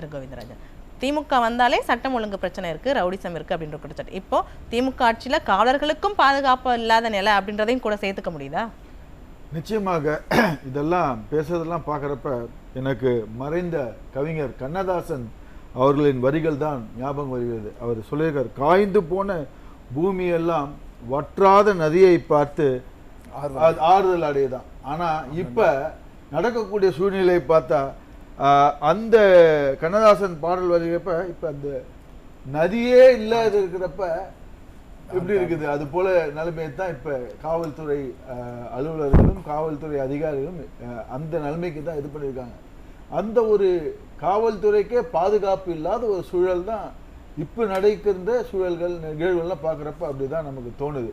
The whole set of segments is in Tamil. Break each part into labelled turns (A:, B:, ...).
A: திரு கோவிந்தராஜன். திமுக வந்தாலே சட்டம் ஒழுங்கு பிரச்சனை இருக்கு ரவுடிசம் இருக்கு அப்படின்ற குற்றச்சாட்டு. இப்போ திமுக ஆட்சியில காவலர்களுக்கும் பாதுகாப்பு இல்லாத நிலை அப்படின்றதையும் கூட சேர்த்துக்க முடியுதா?
B: நிச்சயமாக இதெல்லாம் பேசுறதெல்லாம் பார்க்குறப்ப எனக்கு மறைந்த கவிஞர் கண்ணதாசன் அவர்களின் வரிகள் தான் ஞாபகம் வருகிறது. அவர் சொல்லியிருக்கார் காய்ந்து போன பூமியெல்லாம் வற்றாத நதியை பார்த்து அது ஆறுதல் அடையுதான். ஆனா இப்ப நடக்கக்கூடிய சூழ்நிலையை பார்த்தா அந்த கண்ணதாசன் பாடல் வருகிறப்ப இப்ப அந்த நதியே இல்லாத இருக்கிறப்ப எப்படி இருக்குது? அது போல நிலைமையை தான் இப்ப காவல்துறை அலுவலர்களும் காவல்துறை அதிகாரிகளும் அந்த நிலைமைக்கு தான் இது பண்ணியிருக்காங்க. அந்த ஒரு காவல்துறைக்கே பாதுகாப்பு இல்லாத ஒரு சூழல் தான் இப்போ நடக்கின்ற சூழல்கள் நிகழ்வுகள்லாம் பார்க்குறப்ப அப்படி தான் நமக்கு தோணுது.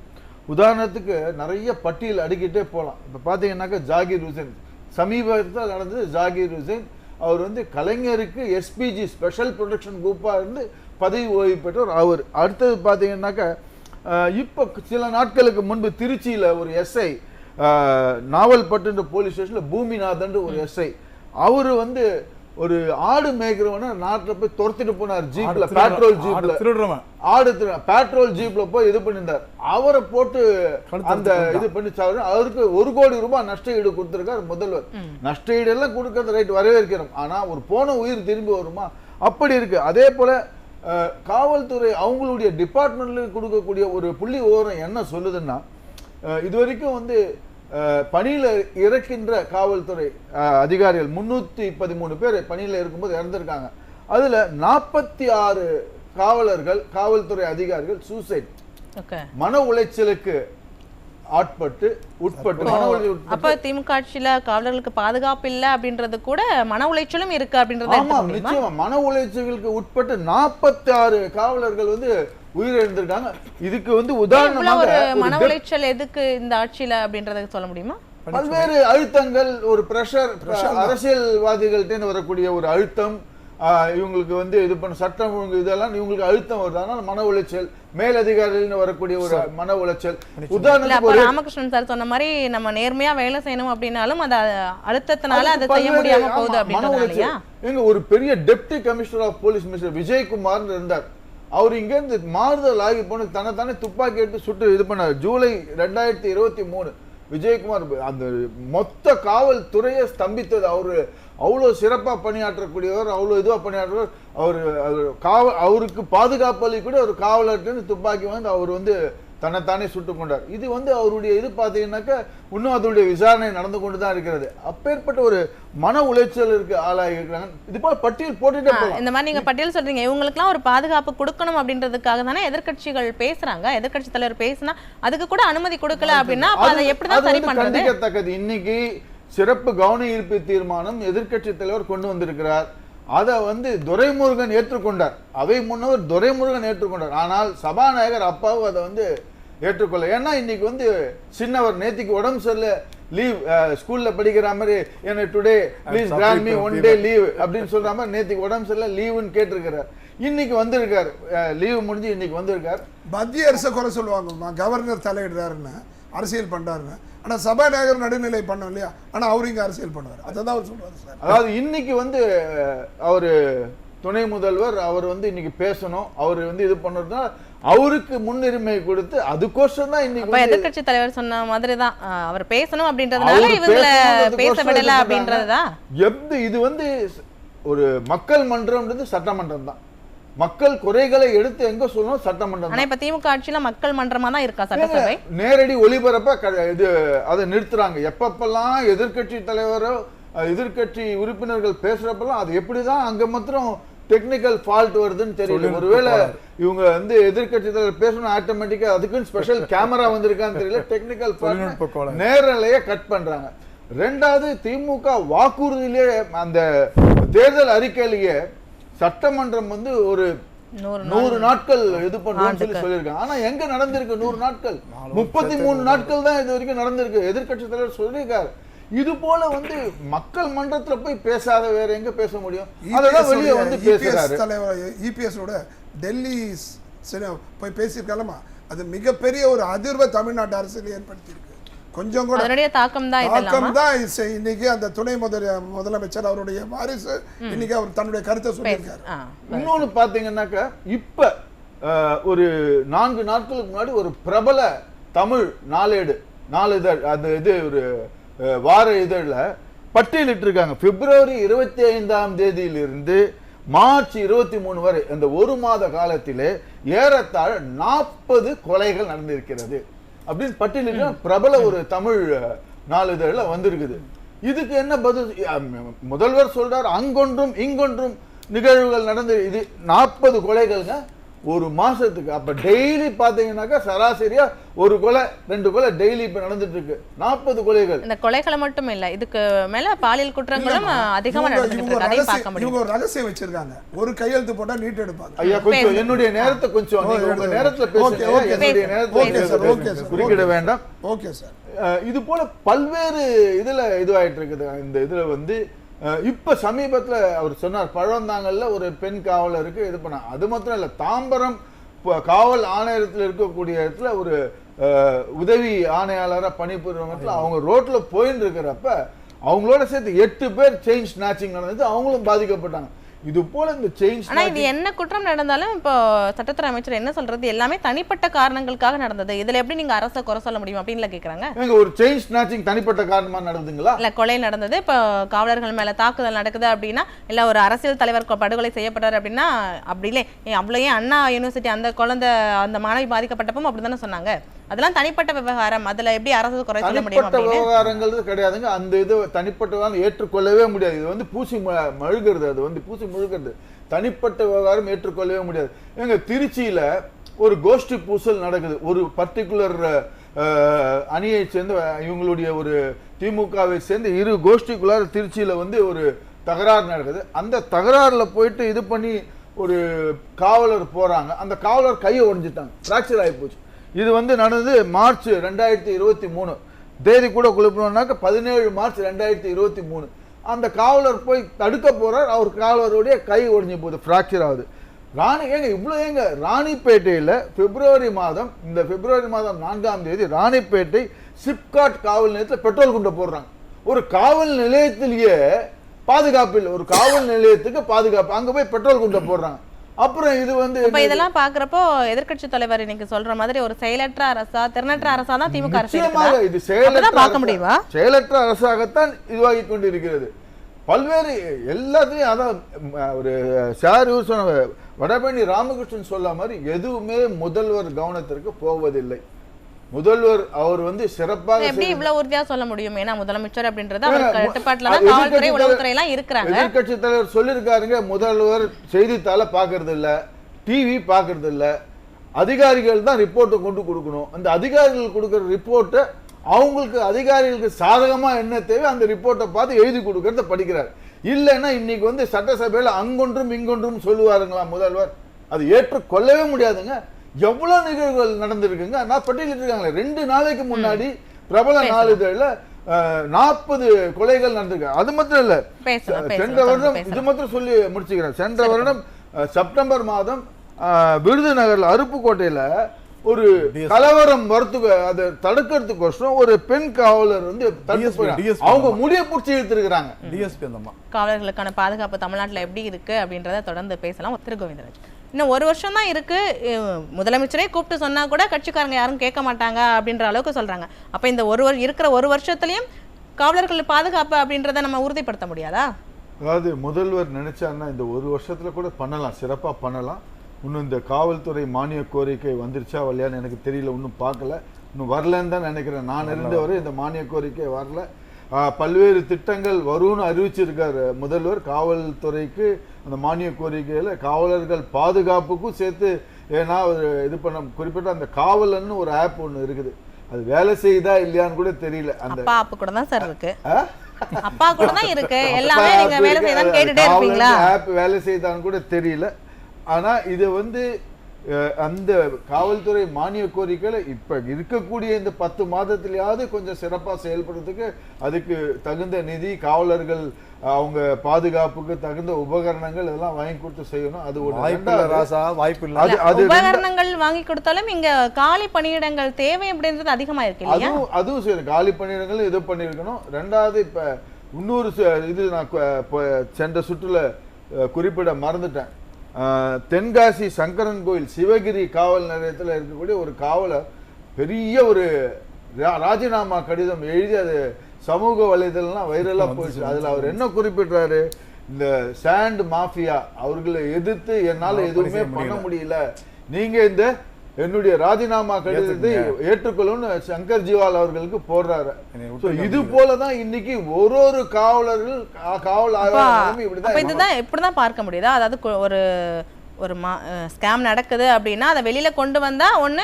B: உதாரணத்துக்கு நிறைய பட்டியல் அடுக்கிட்டே போகலாம் இப்போ பார்த்தீங்கன்னாக்கா ஜாகிர் ஹுசேன் சமீபத்தில் நடந்தது ஜாகிர் ஹுசேன் அவர் வந்து கலைஞருக்கு எஸ்பிஜி ஸ்பெஷல் ப்ரொடெக்ஷன் குரூப்பாக இருந்து பதவி ஓய்வு பெற்றவர் அவர். அடுத்தது பார்த்தீங்கன்னாக்கா இப்போ சில நாட்களுக்கு முன்பு திருச்சியில் ஒரு எஸ்ஐ நாவல்பட்டுன்ற போலீஸ் ஸ்டேஷனில் பூமிநாதன் ஒரு எஸ்ஐ அவர் வந்து ஒரு ஆடு மேய்க்கிறவன நாட்டில் போய் துரத்திட்டு போனார் ஜீப்ல பெட்ரோல் ஜீப்ல.
C: திருடுறவன்.
B: ஆடு திரு- பெட்ரோல் ஜீப்ல போய் இது பண்ணியிருந்தார். அவரை போட்டு அந்த இது பண்ணி சாவு அவருக்கு ஒரு கோடி ரூபாய் நஷ்ட ஈடு கொடுத்திருக்காரு முதல்வர். நஷ்ட ஈடு எல்லாம் கொடுக்கறது ரைட் வரவேற்கிறோம். ஆனா ஒரு போன உயிர் திரும்பி வருமா? அப்படி இருக்கு. அதே போல காவல்துறை அவங்களுடைய டிபார்ட்மெண்ட்ல கொடுக்கக்கூடிய ஒரு புள்ளி விவரம் என்ன சொல்லுதுன்னா இது வரைக்கும் வந்து பணியில இறக்கின்ற காவல்துறை அதிகாரிகள் முன்னூத்தி பதிமூணு பேர் பணியில இருக்கும்போது இறந்திருக்காங்க. அதுல நாற்பத்தி ஆறு காவலர்கள் காவல்துறை அதிகாரிகள் சூசைட் மன உளைச்சலுக்கு ஆட்பட்டு உட்பட்டு மன உளைச்சல்
A: அப்ப திமுக ஆட்சியில காவலர்களுக்கு பாதுகாப்பு இல்ல அப்படின்றது கூட மன உளைச்சலும் இருக்கு அப்படின்றத?
B: நிச்சயமா. மன உளைச்சலுக்கு உட்பட்டு நாற்பத்தி ஆறு காவலர்கள் வந்து உயிரிழந்திருக்காங்க. இதுக்கு வந்து உதாரணமாக
A: மன உளைச்சல் எதுக்கு இந்த ஆட்சியில அப்படின்றத சொல்ல முடியுமா?
B: பல்வேறு அழுத்தங்கள் ஒரு பிரஷர் அரசியல்வாதிகள்ட்ட இருந்து வரக்கூடிய ஒரு அழுத்தம் ஆஹ், இவங்களுக்கு வந்து இது பண்ண சட்டம் ஒழுங்கு இதெல்லாம் இவங்களுக்கு அழுத்தம் வருது. அதனால மன உளைச்சல் மேலதிகாரிகள் வரக்கூடிய ஒரு மன உளைச்சல். உதாரணத்துக்கு
A: ராமகிருஷ்ணன் சார் சொன்ன மாதிரி நம்ம நேர்மையா வேலை செய்யணும் அப்படின்னாலும் அது அழுத்தத்தினால அதை செய்ய முடியாம போகுது.
B: எங்க ஒரு பெரிய deputy commissioner of police mister Vijayakumar இருந்தார். அவர் இங்கேருந்து மாறுதல் ஆகி போன தன்னைத்தானே துப்பாக்கி எடுத்து சுட்டு இது பண்ணார். ஜூலை ரெண்டாயிரத்தி இருபத்தி மூணு விஜயகுமார் அந்த மொத்த காவல்துறையை ஸ்தம்பித்தது. அவர் அவ்வளோ சிறப்பாக பணியாற்றக்கூடியவர் அவ்வளோ இதுவாக பணியாற்றுவர். அவர் அவர் காவல் அவருக்கு பாதுகாப்பு அளி கூட ஒரு காவலர்கிட்ட துப்பாக்கி வந்து அவர் வந்து தன்னைத்தானே சுட்டுக் கொண்டார். இது வந்து அவருடைய இது பார்த்தீங்கன்னாக்கா இன்னும் அதனுடைய விசாரணை நடந்து கொண்டு தான் இருக்கிறது. அப்பேற்பட்ட ஒரு மன உளைச்சலுக்கு ஆளாகி இருக்கிறாங்க. இது போல பட்டியல் போட்டுட்டே போகலாம்
A: இந்த மாதிரி நீங்க பட்டியல் சொல்றீங்க. இவங்களுக்குலாம் ஒரு பாதுகாப்பு கொடுக்கணும் அப்படின்றதுக்காக தானே எதிர்க்கட்சிகள் பேசுறாங்க. எதிர்க்கட்சி தலைவர் பேசினா அதுக்கு கூட அனுமதி கொடுக்கல அப்படின்னா அப்ப அதை எப்படிதான்
B: அது
A: சரி பண்றது?
B: கண்டிக்கத்தக்கது. இன்னைக்கு சிறப்பு கவன ஈர்ப்பு தீர்மானம் எதிர்க்கட்சி தலைவர் கொண்டு வந்திருக்கிறார். அதை வந்து துரைமுருகன் ஏற்றுக்கொண்டார். அவை முன்னவர் துரைமுருகன் ஏற்றுக்கொண்டார். ஆனால் சபாநாயகர் அப்பாவும் அதை வந்து ஏற்றுக்கொள்ள ஏன்னா இன்னைக்கு வந்து சின்னவர் நேத்திக்கு உடம்பு சரியில்லை. லீவ் ஸ்கூல்ல படிக்கிற மாதிரி எனக்கு today please grant me one day leave அப்படின்னு சொல்ற மாதிரி நேத்திக்கு உடம்பு சரியில்லை லீவுன்னு கேட்டிருக்கிறார். இன்னைக்கு வந்திருக்கார். லீவு முடிஞ்சு இன்னைக்கு வந்திருக்கார்.
D: மத்திய அரசை குறை சொல்லுவாங்கம்மா. கவர்னர் தலையிடுறாருன்னு. அரசியல் பண்றாருன்னு ஆனா சபாநாயகர் நடுநிலை பண்ணோம் இல்லையா? ஆனா அவரு இங்க அரசியல் பண்ணுவார். அதை தான் அவர் சொல்றாரு சார்.
B: அதாவது இன்னைக்கு வந்து அவரு துணை முதல்வர் அவர் வந்து இன்னைக்கு பேசணும். அவர் வந்து இது பண்ணதுனா அவருக்கு முன்னுரிமை கொடுத்து அதுக்கோசம் தான் இன்னைக்கு
A: எதிர்க்கட்சி தலைவர் சொன்ன மாதிரிதான் ஆ, அவர் பேசணும் அப்படின்றதுனால இவங்கள பேச
B: இது
A: விடல. அப்படின்றதுதான்.
B: எப்து இது வந்து ஒரு மக்கள் மன்றம்ன்றது சட்டமன்றம் தான் மக்கள் குறைகளை எடுத்து எங்க சொல்லணும்? சட்டமன்றம்
A: ஆனா. இப்ப திமுக ஆட்சியில மக்கள் மன்றமா தான் இருக்கா சட்டசபை?
B: நேரடி ஒளிபரப்ப க- இது அதை நிறுத்துறாங்க. எப்பப்பெல்லாம் எதிர்க்கட்சி தலைவரோ அஹ், எதிர்க்கட்சி உறுப்பினர்கள் பேசுறப்பெல்லாம் அது எப்படிதான் அங்க மாத்திரம் டெக்னிக்கல் ஃபால்ட் வருதுன்னு தெரியல. ஒருவேளை. இவங்க வந்து எதிர்க்கட்சி தலைவர் பேசணும் ஆட்டோமேட்டிக்கா அதுக்குன்னு ஸ்பெஷல் கேமரா வந்திருக்கான்னு தெரியல. டெக்னிக்கல்
C: கோளாறு.
B: நேரலையே கட் பண்றாங்க. ரெண்டாவது திமுக வாக்குறுதியிலே அந்த தேர்தல் அறிக்கையிலேயே சட்டமன்றம் வந்து ஒரு
A: நூறு
B: நாட்கள். இது சொல்லி
A: ஆண்டுக்கு.
B: சொல்லியிருக்காங்க. ஆனா எங்க நடந்திருக்கு நூறு நாட்கள்? முப்பத்தி மூணு நாட்கள் தான் இது வரைக்கும் நடந்திருக்கு. எதிர்க்கட்சி தலைவர் சொல்லியிருக்காரு. இது போல வந்து மக்கள் மன்றத்துல போய் பேசாத வேற எங்க பேச முடியும்? அதெல்லாம் வெளியே வந்து பேசுறாரு.
D: தலைவர் இபிஎஸ் ஓட டெல்லி போய் பேசியிருக்கலாமா? அது மிகப்பெரிய ஒரு அதிர்வை தமிழ்நாட்டு அரசியல் ஏற்படுத்தியிருக்கு. கொஞ்சம் கூட
A: தாக்கம் தான் இதெல்லாமா
D: தாக்கம் தான் இசை- இன்னைக்கு அந்த துணை முதல முதலமைச்சர் அவருடைய வாரிசு இன்னைக்கு அவர் தன்னுடைய கருத்தை சொல்லியிருக்காரு.
A: ஆ
B: இன்னொன்னு பாத்தீங்கன்னாக்கா இப்ப ஒரு நான்கு நாட்களுக்கு முன்னாடி ஒரு பிரபல தமிழ் நாளேடு நாளிதழ் அந்த இது ஒரு வார இதழ்ல பட்டியலிட்டு இருக்காங்க பிப்ரவரி இருபத்தி ஐந்தாம் தேதியிலிருந்து மார்ச் இருபத்தி மூணு வரை அந்த ஒரு மாத காலத்திலே ஏறத்தாழ நாற்பது கொலைகள் நடந்திருக்கிறது. அப்படின்னு பட்டியலிட்டு பிரபல ஒரு தமிழ் நாளிதழில் வந்திருக்குது. இதுக்கு என்ன பதில்? முதல்வர் சொல்றார் அங்கொன்றும் இங்கொன்றும் நிகழ்வுகள் நடந்து இது நாற்பது கொலைகள்ங்க. ஒரு மாசத்துக்கு அப்ப டெய்லி பாத்தீங்கன்னாக்கா சராசரியா ஒரு கொலை ரெண்டு கொலை டெய்லி இப்ப நடந்துட்டு இருக்கு நாற்பது கொலைகள்.
A: இந்த கொலைகளை மட்டும் இல்ல இதுக்கு மேல பாலியல் குற்றங்களும்
D: இல்லம்மா,
A: அதிகமா
D: இவங்க-
A: நடந்துட்டு
D: இவங்க
A: இருக்கு
D: ஒரு ரகசியம் வச்சிருக்காங்க. ஒரு கையெழுத்து போட்டா நீட் எடுப்பாங்க.
B: ஐயா கொஞ்சம் என்னுடைய நேரத்தை கொஞ்சம் உங்க நேரத்துல பேசுங்க.
D: Okay, sir, okay.
B: வேண்டாம்.
D: Okay sir.
B: இது போல பல்வேறு இதுல இதுவாயிட்டு இருக்குது. இந்த இதுல வந்து இப்ப சமீபத்துல அவர் சொன்னார் பழந்தாங்கல்ல ஒரு பெண் காவலருக்கு இது பண்ண அது மாத்திரம் இல்ல தாம்பரம் காவல் ஆணையரத்துல இருக்கக்கூடிய இடத்துல ஒரு உதவி ஆணையாளரா பணிபுரியும் இடத்துல அவங்க ரோட்ல போயின்னு இருக்கிறப்ப அவங்களோட சேர்த்து எட்டு பேர் செயின் ஸ்நாச்சிங் நடந்தது அவங்களும் பாதிக்கப்பட்டாங்க. இது போல இந்த செயின்
A: ஆனா இது என்ன குற்றம் நடந்தாலும் இப்போ சட்டத்துறை அமைச்சர் என்ன சொல்றது? எல்லாமே தனிப்பட்ட காரணங்களுக்காக நடந்தது. இதுல எப்படி நீங்க அரசை குறை சொல்ல முடியும் அப்படின்னு கேக்குறாங்க.
B: எங்க ஒரு செயின் ஸ்நாச்சிங் தனிப்பட்ட காரணமா நடந்துங்களா
A: இல்ல கொலை நடந்தது. இப்போ காவலர்கள் மேல தாக்குதல் நடக்குது அப்படின்னா இல்ல ஒரு அரசியல் தலைவர் படுகொலை செய்யப்பட்டார் அப்படின்னா அப்படி இல்லை. அவ்வளோ ஏன் அண்ணா யூனிவர்சிட்டி அந்த குழந்தை அந்த மாணவி பாதிக்கப்பட்டப்போ அப்படிதானே சொன்னாங்க? அதெல்லாம் தனிப்பட்ட விவகாரம். அதுல எப்படி அரசு குறை சொல்ல முடியும்
B: விவகாரங்கள் கிடையாதுங்க. அந்த இது தனிப்பட்ட ஏற்றுக்கொள்ளவே முடியாது. இது வந்து பூசி மழுகிறது. அது வந்து பூசி முழுகிறது. தனிப்பட்ட விவகாரம் ஏற்றுக்கொள்ளவே முடியாது. எங்க திருச்சியில ஒரு கோஷ்டி பூசல் நடக்குது. ஒரு பர்டிகுலர் அணியை சேர்ந்து இவங்களுடைய ஒரு திமுகவை சேர்ந்து இரு கோஷ்டிக்குள்ளார திருச்சியில வந்து ஒரு தகராறு நடக்குது. அந்த தகராறுல போயிட்டு இது பண்ணி ஒரு காவலர் போறாங்க. அந்த காவலர் கையை உடைஞ்சிட்டாங்க. ஃப்ராக்சர் ஆகி போச்சு. இது வந்து நடந்தது மார்ச் ரெண்டாயிரத்தி இருபத்தி மூணு. தேதி கூட குழப்பணும்னாக்க பதினேழு மார்ச் ரெண்டாயிரத்தி இருபத்தி மூணு. அந்த காவலர் போய் தடுக்க போகிறார் அவர் காவலருடைய கை ஒடிஞ்சு போகுது ஃப்ராக்சர் ஆகுது. ராணி ஏங்க இவ்வளோ ஏங்க? ராணிப்பேட்டையில் பிப்ரவரி மாதம் இந்த பிப்ரவரி மாதம் நான்காம் தேதி ராணிப்பேட்டை சிப்காட் காவல் நிலையத்தில் பெட்ரோல் குண்டை போடுறாங்க. ஒரு காவல் நிலையத்திலேயே பாதுகாப்பு இல்லை. ஒரு காவல் நிலையத்துக்கு பாதுகாப்பு. அங்கே போய் பெட்ரோல் குண்டை போடுறாங்க. அப்புறம் இது வந்து
A: இப்ப இதெல்லாம் பாக்குறப்போ எதிர்க்கட்சி தலைவர் இன்னைக்கு சொல்ற மாதிரி ஒரு செயலற்ற அரசா திறனற்ற அரசா தான் திமுக அரசு?
B: இது செயலற்ற
A: பார்க்க முடியுமா?
B: செயலற்ற அரசாகத்தான் இதுவாகி கொண்டிருக்கிறது. பல்வேறு எல்லாத்தையும் அதான் ஒரு சார் சொன்ன வடபழனி ராமகிருஷ்ணன் சொல்ல மாதிரி எதுவுமே முதல்வர் கவனத்திற்கு போவதில்லை. முதல்வர் அவர் வந்து சிறப்பாக
A: எப்படி இவ்வளவு உறுதியா சொல்ல முடியும்? ஏன்னா முதலமைச்சர் அப்படின்றது அவர் கட்டுப்பாட்டுல தான் காவல்துறை உளவுத்துறை எல்லாம் இருக்கிறாங்க.
B: எதிர்க்கட்சி தலைவர் சொல்லியிருக்காருங்க முதல்வர் செய்தித்தாளை பார்க்கறது இல்ல டிவி பார்க்கறது இல்ல அதிகாரிகள் தான் ரிப்போர்ட்டை கொண்டு கொடுக்கணும். அந்த அதிகாரிகள் கொடுக்குற ரிப்போர்ட்டை அவங்களுக்கு அதிகாரிகளுக்கு சாதகமா என்ன தேவை அந்த ரிப்போர்ட்டை பார்த்து எழுதி கொடுக்கறத படிக்கிறார். இல்லைன்னா இன்னைக்கு வந்து சட்டசபையில அங்கொன்றும் இங்கொன்றும் சொல்லுவாருங்களா முதல்வர்? அது ஏற்றுக்கொள்ளவே முடியாதுங்க. எவ்வளவு நிகழ்வுகள் நடந்திருக்குங்க? நான் பட்டியலிட்டு இருக்காங்களே ரெண்டு நாளைக்கு முன்னாடி பிரபல நாளிதழில் நாற்பது கொலைகள் நடந்திருக்கு. அது மட்டும் இல்ல சென்ற வருடம் இது மட்டும் சொல்லி முடிச்சுக்கிறேன். சென்ற வருடம் செப்டம்பர் மாதம் விருதுநகர்ல அருப்புக்கோட்டையில ஒரு கலவரம் வரத்துக்கு அதை தடுக்கிறதுக்கோசரம் ஒரு பெண் காவலர் வந்து அவங்க முடிய பிடிச்சி இழுத்துருக்காங்க
C: டிஎஸ்பி அந்த அம்மா.
A: காவலர்களுக்கான பாதுகாப்பு தமிழ்நாட்டுல எப்படி இருக்கு அப்படின்றத தொடர்ந்து பேசலாம். திரு கோவிந்தராஜ். இன்னும் ஒரு வருஷம் தான் இருக்கு. அஹ் முதலமைச்சரே கூப்பிட்டு சொன்னா கூட கட்சிக்காரங்க யாரும் கேட்க மாட்டாங்க அப்படின்ற அளவுக்கு சொல்றாங்க. அப்ப இந்த ஒரு வரு- இருக்கிற ஒரு வருஷத்துலயும் காவலர்கள் பாதுகாப்பு அப்படின்றத நம்ம உறுதிப்படுத்த முடியாதா?
B: அதாவது முதல்வர் நினைச்சாருன்னா இந்த ஒரு வருஷத்துல கூட பண்ணலாம் சிறப்பா பண்ணலாம். இன்னும் இந்த காவல்துறை மானிய கோரிக்கை வந்துருச்சா வரலையான்னு எனக்கு தெரியல இன்னும் பார்க்கல. இன்னும் வரலன்னு தான் நினைக்கிறேன். நான் இருந்தவரை இந்த மானிய கோரிக்கை வரல. பல்வேறு திட்டங்கள் வரும்னு அறிவிச்சிருக்காரு. முதல்வர் காவல்துறைக்கு அந்த மானிய கோரிக்கையில காவலர்கள் பாதுகாப்புக்கும் சேர்த்து ஏன்னா ஒரு இது பண்ண குறிப்பிட்ட அந்த காவலன்னு ஒரு ஆப் ஒன்று இருக்குது. அது வேலை செய்யுதா இல்லையான்னு கூட தெரியல. அந்த
A: அப்ப கூட தான் சார் இருக்கு? அப்பா கூட தான் இருக்கு. எல்லாமே நீங்க வேலை செய்யதான் கேட்டுட்டே இருப்பீங்களா?
B: ஆப் வேலை செய்தான்னு கூட தெரியல. ஆனா இது வந்து அந்த காவல்துறை மானிய கோரிக்கையில இப்ப இருக்கக்கூடிய இந்த பத்து மாதத்திலேயாவது கொஞ்சம் சிறப்பா செயல்படுறதுக்கு அதுக்கு தகுந்த நிதி காவலர்கள் அவங்க பாதுகாப்புக்கு தகுந்த உபகரணங்கள் இதெல்லாம் வாங்கி கொடுத்து செய்யணும். அது ஒரு
C: வாய்ப்பு இல்ல
B: ரெண்டாவது-
C: ராசா வாய்ப்பு இல்ல.
B: அது-
A: உபகரணங்கள் வாங்கி கொடுத்தாலும் இங்க காலி பணியிடங்கள் தேவை அப்படின்றது அதிகமா இருக்கு இல்லையா?
B: அதுவும் அதுவும் சரி காலி பணியிடங்கள் இது பண்ணியிருக்கணும். ரெண்டாவது இப்ப இன்னொரு சு- இது நான் சென்ற சுற்றுல குறிப்பிட மறந்துட்டேன். தென்காசி சங்கரன் கோயில் சிவகிரி காவல் நிலையத்தில் இருக்கக்கூடிய ஒரு காவலர் பெரிய ஒரு ரா- ராஜினாமா கடிதம் எழுதி அது சமூக வலைதளம்லாம் வைரலா போயிடுச்சு. அதுல அவர் என்ன குறிப்பிடுறாரு? இந்த சாண்ட் மாஃபியா அவர்களை எதிர்த்து என்னால எதுவுமே பண்ண
C: முடியல.
B: முடியல. நீங்க இந்த என்னுடைய ராஜினாமா கடிதத்தை ஏற்றுக்கொள்ளும்னு சங்கர் ஜிவால் அவர்களுக்கு போடுறாரு. இது போலதான் இன்னைக்கு ஒரு ஒரு காவலர்கள் காவல்.
A: இதுதான் இப்படிதான் பார்க்க முடியுதா? அதாவது ஒரு ஒரு மா ஸ்கேம் நடக்குது அப்படின்னா அதை வெளியில கொண்டு வந்தா ஒண்ணு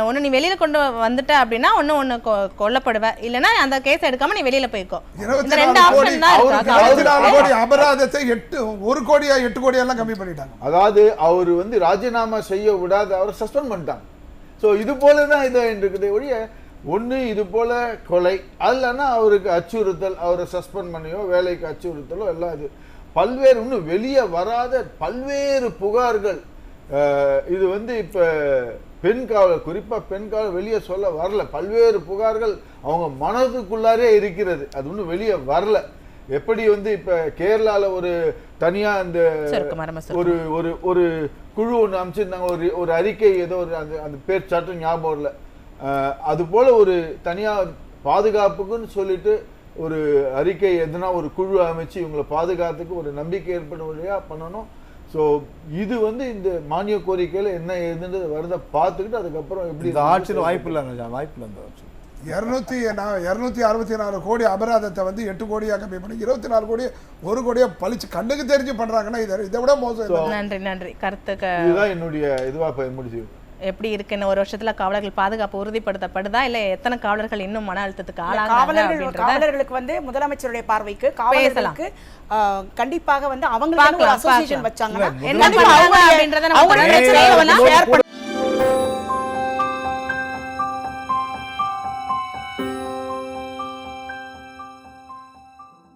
A: ஒண்ணு நீ வெளியில கொண்டு வந்துட்ட அப்படின்னா ஒண்ணு ஒண்ணு கொ- கொல்லப்படுவ. இல்லைன்னா அந்த கேஸ் எடுக்காம நீ வெளியில போய்க்கோ. இந்த ரெண்டு ஆப்ஷன் தான்
D: அபராதத்தை எட்டு ஒரு கோடியா எட்டு கோடியெல்லாம் கம்மி பண்ணிட்டாங்க.
B: அதாவது அவர் வந்து ராஜினாமா செய்ய விடாத அவரை சஸ்பெண்ட் பண்ணிட்டாங்க. ஸோ இது போல தான் இது இருக்குது ஒழிய ஒண்ணு இது போல கொலை அல்லனா அவருக்கு அச்சுறுத்தல் அவரை சஸ்பெண்ட் பண்ணியோ வேலைக்கு அச்சுறுத்தலோ எல்லாம் இது பல்வேறு இன்னும் வெளியே வராத பல்வேறு புகார்கள் இது வந்து இப்ப பெண் காவலர் குறிப்பா பெண் காவலர் வெளியே சொல்ல வரல. பல்வேறு புகார்கள் அவங்க மனதுக்குள்ளாரே இருக்கிறது. அது இன்னும் வெளியே வரல. எப்படி வந்து இப்ப கேரளால ஒரு தனியா இந்த
A: சுருக்கம், ஆரம்ப சுருக்கம்.
B: ஒரு ஒரு ஒரு குழு ஒன்று அமைச்சிருந்தாங்க. ஒரு ஒரு அறிக்கை ஏதோ ஒரு அந்த அந்த பேர் சட்டம் ஞாபகம் இல்லை அது போல ஒரு தனியார் பாதுகாப்புக்குன்னு சொல்லிட்டு ஒரு அறிக்கை எதுனா ஒரு குழு அமைச்சு இவங்களை பாதுகாத்துக்கு ஒரு நம்பிக்கை ஏற்படும் வழியா பண்ணணும். ஸோ இது வந்து இந்த மானிய கோரிக்கையில என்ன ஏதுன்றது வருதை பார்த்துக்கிட்டு அதுக்கப்புறம் எப்படி
C: இந்த ஆட்சியில் வாய்ப்பு இல்ல ராஜா வாய்ப்பு இல்ல இந்த ஆட்சி
D: இருநூத்தி இருநூத்தி அறுபத்தி நாலு கோடி அபராதத்தை வந்து எட்டு கோடியா கம்மி பண்ணி இருபத்தி நாலு கோடி ஒரு கோடியா பழிச்சு கண்ணுக்கு தெரிஞ்சு பண்றாங்கன்னா இதை இதை விட மோசம் இல்லை.
A: நன்றி நன்றி. கருத்துக்கு
B: இதுதான் என்னுடைய இதுவா இப்ப முடிச்சு.
A: எப்படி இருக்கு இன்னும் ஒரு வருஷத்துல காவலர்கள் பாதுகாப்பு உறுதிப்படுத்தப்படுதா? இல்ல எத்தனை காவலர்கள் இன்னும் மன அழுத்தத்துக்கு அப்படின்றத
E: காவலர்களுக்கு வந்து முதலமைச்சருடைய பார்வைக்கு காவலர்களுக்கு கண்டிப்பாக வந்து அவங்களுக்கு அசோசியேஷன். வச்சாங்கன்னா